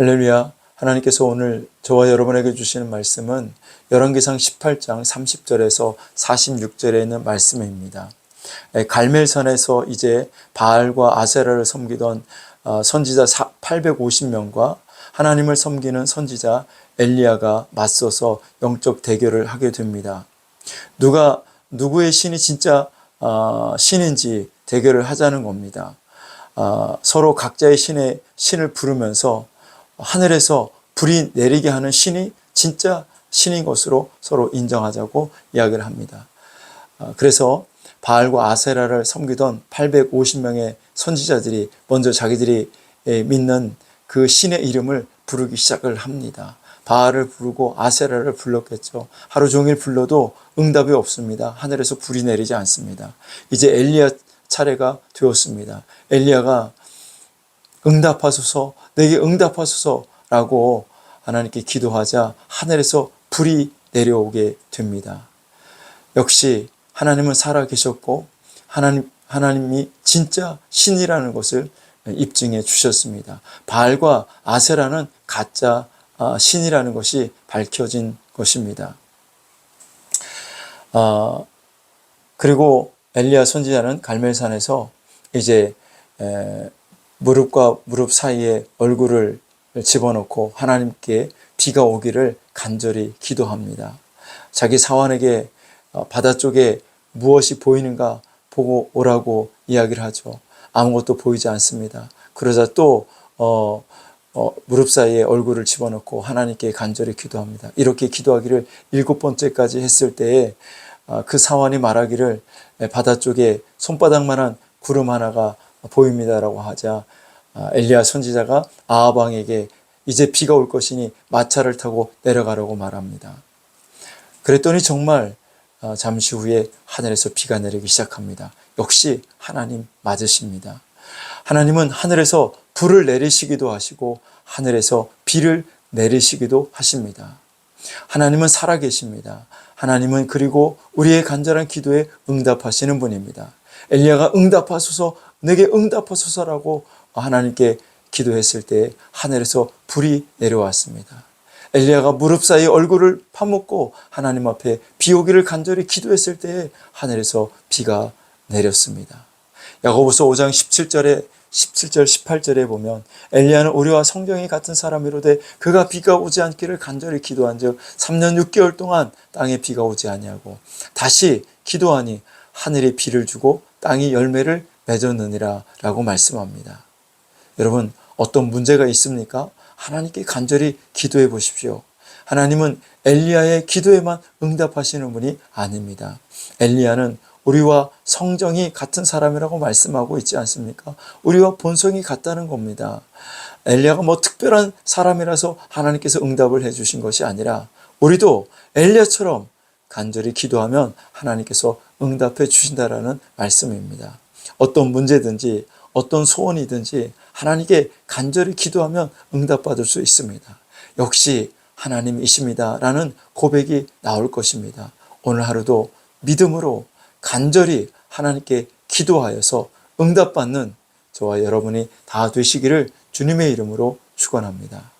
할렐루야. 하나님께서 오늘 저와 여러분에게 주시는 말씀은 열왕기상 18장 30절에서 46절에 있는 말씀입니다. 에, 갈멜산에서 이제 바알과 아세라를 섬기던 어, 선지자 850명과 하나님을 섬기는 선지자 엘리야가 맞서서 영적 대결을 하게 됩니다. 누가 누구의 신이 진짜 어, 신인지 대결을 하자는 겁니다. 어, 서로 각자의 신의 신을 부르면서 하늘에서 불이 내리게 하는 신이 진짜 신인 것으로 서로 인정하자고 이야기를 합니다. 어, 그래서 바알과 아세라를 섬기던 850명의 선지자들이 먼저 자기들이 예, 믿는 그 신의 이름을 부르기 시작을 합니다. 바알을 부르고 아세라를 불렀겠죠. 하루 종일 불러도 응답이 없습니다. 하늘에서 불이 내리지 않습니다. 이제 엘리야 차례가 되었습니다. 엘리야가 응답하소서, 내게 응답하소서라고 하나님께 기도하자 하늘에서 불이 내려오게 됩니다. 역시 하나님은 살아 계셨고 하나님 하나님이 진짜 신이라는 것을 입증해 주셨습니다. 바알과 아세라는 가짜 아, 신이라는 것이 밝혀진 것입니다. 아, 그리고 엘리야 선지자는 갈멜산에서 이제 에, 무릎과 무릎 사이에 얼굴을 집어넣고 하나님께 비가 오기를 간절히 기도합니다. 자기 사환에게 어, 바다 쪽에 무엇이 보이는가 보고 오라고 이야기를 하죠. 아무것도 보이지 않습니다. 그러자 또 어, 어, 무릎 사이에 얼굴을 집어넣고 하나님께 간절히 기도합니다. 이렇게 기도하기를 일곱 번째까지 했을 때에 어, 그 사환이 말하기를 바다 쪽에 손바닥만한 구름 하나가 보입니다라고 하자 아, 엘리야 선지자가 아하방에게 이제 비가 올 것이니 마차를 타고 내려가라고 말합니다. 그랬더니 정말 어, 잠시 후에 하늘에서 비가 내리기 시작합니다. 역시 하나님 맞으십니다. 하나님은 하늘에서 불을 내리시기도 하시고 하늘에서 비를 내리시기도 하십니다. 하나님은 살아계십니다. 하나님은 그리고 우리의 간절한 기도에 응답하시는 분입니다. 엘리야가 응답하소서 내게 응답하소서라고 하나님께 기도했을 때 하늘에서 불이 내려왔습니다. 엘리야가 무릎 사이 얼굴을 파묻고 하나님 앞에 비 오기를 간절히 기도했을 때 하늘에서 비가 내렸습니다. 야고보서 5장 17절에 17절 18절에 보면 엘리야는 우리와 성경이 같은 사람이로되 그가 비가 오지 않기를 간절히 기도한즉 3년 6개월 동안 땅에 비가 오지 아니하고 다시 기도하니 하늘이 비를 주고 땅이 열매를 맺었느니라 라고 말씀합니다. 여러분 어떤 문제가 있습니까? 하나님께 간절히 기도해 보십시오. 하나님은 엘리야의 기도에만 응답하시는 분이 아닙니다. 엘리야는 우리와 성정이 같은 사람이라고 말씀하고 있지 않습니까? 우리와 본성이 같다는 겁니다. 엘리야가 뭐 특별한 사람이라서 하나님께서 응답을 해 주신 것이 아니라 우리도 엘리야처럼 간절히 기도하면 하나님께서 응답해 주신다라는 말씀입니다. 어떤 문제든지 어떤 소원이든지 하나님께 간절히 기도하면 응답받을 수 있습니다. 역시 하나님이십니다 라는 고백이 나올 것입니다. 오늘 하루도 믿음으로 간절히 하나님께 기도하여서 응답받는 저와 여러분이 다 되시기를 주님의 이름으로 축원합니다.